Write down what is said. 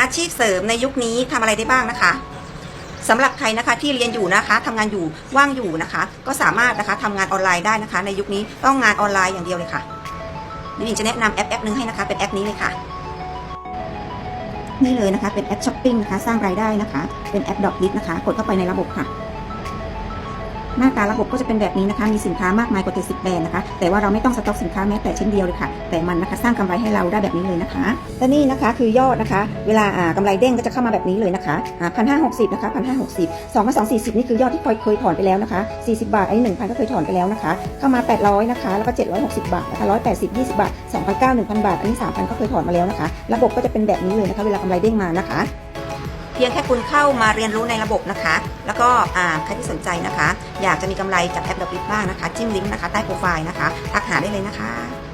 อาชีพเสริมในยุคนี้ทำอะไรได้บ้างนะคะสำหรับใครนะคะที่เรียนอยู่นะคะทำงานอยู่ว่างอยู่นะคะ ก็สามารถนะคะทำงานออนไลน์ได้นะคะ ในยุคนี้ต้องงานออนไลน์อย่างเดียวเลยค่ะนี่หญิงจะแนะนำแอปแอปหนึงให้นะคะ เป็นแอปนี้เลยค่ะนี่เลยนะคะเป็นแอปช้อปปิ้งนะคะ สร้างรายได้นะคะ เป็นแอปดอกลิสนะคะ กดเข้าไปในระบบค่ะ หน้าตาระบบก็จะเป็นแบบนี้นะคะ มีสินค้ามากมายกว่า70แบรนด์นะคะ แต่ว่าเราไม่ต้องสต็อกสินค้าแม้แต่ชิ้นเดียวเลยค่ะ แต่มันนะคะสร้างกำไรให้เราได้แบบนี้เลยนะคะ และนี่นะคะคือยอดนะคะ เวลาอ่ากำไรเด้งก็จะเข้ามาแบบนี้เลยนะคะพันห้าหกสิบนะคะพันห้าหกสิบสองพันสองสี่สิบนี่คือยอดที่เคยเคยถอนไปแล้วนะคะสี่สิบาทไอ้หนึ่งพันก็เคยถอนไปแล้วนะคะ เข้ามาแปดร้อยนะคะ แล้วก็เจ็ดร้อยหกสิบบาทนะคะร้อยแปดสิบยี่สิบบาทสองพันเก้าหนึ่งพันบาท อันนี้สามพันก็เคยถอนมาแล้วนะคะ ระบบก็จะเป็นแบบนี้เลยนะคะ เวลากำไรเด้งมานะคะ พียงแค่คุณเข้ามาเรียนรู้ในระบบนะคะ แล้วก็อ่าใครที่สนใจนะคะ อยากจะมีกำไรจากแอปดอกลิบ้างนะคะ จิ้มลิงก์นะคะใต้โปรไฟล์นะคะทักหาได้เลยนะคะ